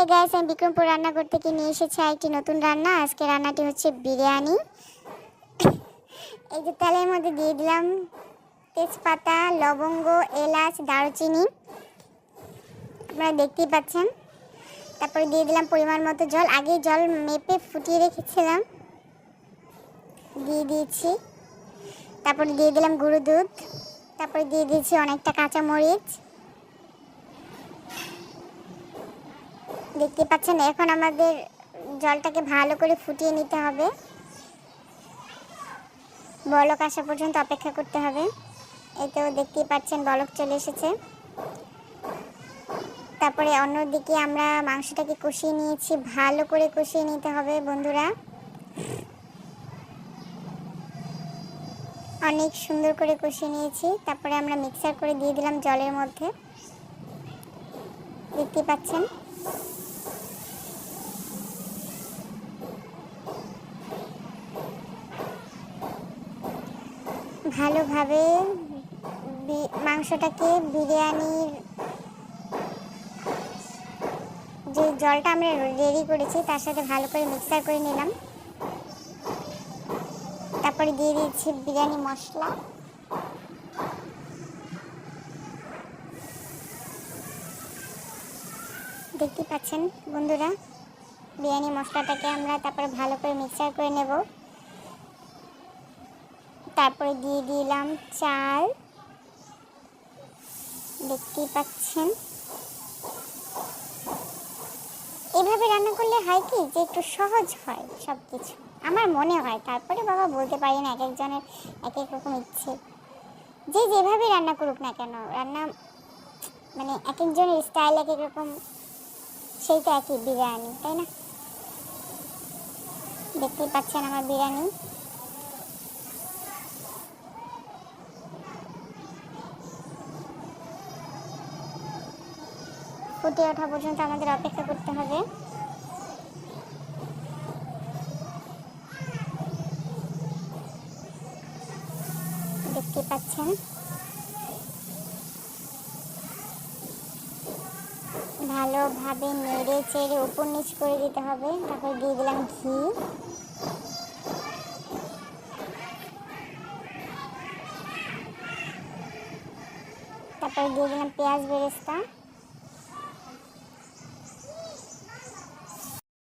এই গাইস আমি বিক্রমপুর রান্নাঘর থেকে নিয়ে এসেছি একটি নতুন রান্না। আজকে রান্নাটি হচ্ছে বিরিয়ানি। এই যে তেলের মধ্যে দিয়ে দিলাম তেজপাতা, লবঙ্গ, এলাচ, দারুচিনি। আপনারা দেখতেই পাচ্ছেন। তারপরে দিয়ে দিলাম পরিমাণ মতো জল। আগে জল মেপে ফুটিয়ে রেখেছিলাম। দিয়ে দিয়েছি। তারপরে দিয়ে দিলাম গুঁড়ো দুধ। তারপরে দিয়ে দিয়েছি অনেকটা কাঁচামরিচ। দেখতে পাচ্ছেন, এখন আমাদের জলটাকে ভালো করে ফুটিয়ে নিতে হবে। বলক আসা পর্যন্ত অপেক্ষা করতে হবে। এতেও দেখতেই পাচ্ছেন, বলক চলে এসেছে। তারপরে অন্যদিকে আমরা মাংসটাকে কষিয়ে নিয়েছি, ভালো করে কষিয়ে নিতে হবে বন্ধুরা। অনেক সুন্দর করে কষিয়ে নিয়েছি, তারপরে আমরা মিক্সার করে দিয়ে দিলাম জলের মধ্যে। দেখতে পাচ্ছেন। ভালোভাবে মাংসটাকে বিরিয়ানির যে জলটা আমরা রেডি করেছি, তার সাথে ভালো করে মিক্সার করে নিলাম। তারপরে দিয়ে দিচ্ছি বিরিয়ানি মশলা। দেখতে পাচ্ছেন বন্ধুরা, বিরিয়ানি মশলাটাকে আমরা তারপরে ভালো করে মিক্সার করে নেব। তারপরে দিয়ে দিলাম চাল। দেখতেই পাচ্ছেন। এভাবে রান্না করলে হয় কি যে একটু সহজ হয় সব কিছু আমার মনে হয়, তারপরে বাবা বলতে পারি না এক একজনের এক এক রকম ইচ্ছে। যে যেভাবে রান্না করুক না কেন, রান্না মানে এক একজনের স্টাইল এক এক রকম, সেই তো একই বিরিয়ানি, তাই না? দেখতেই পাচ্ছেন আমার বিরিয়ানি। ফুটে ওঠা পর্যন্ত আমাদের অপেক্ষা করতে হবে। দেখতে পাচ্ছেন। ভালোভাবে নেড়ে চেড়ে উপর নিচ করে দিতে হবে, তারপর দিয়ে দিলাম ঘি। তারপরে দিয়ে দিলাম পেঁয়াজ বেরেস্তা।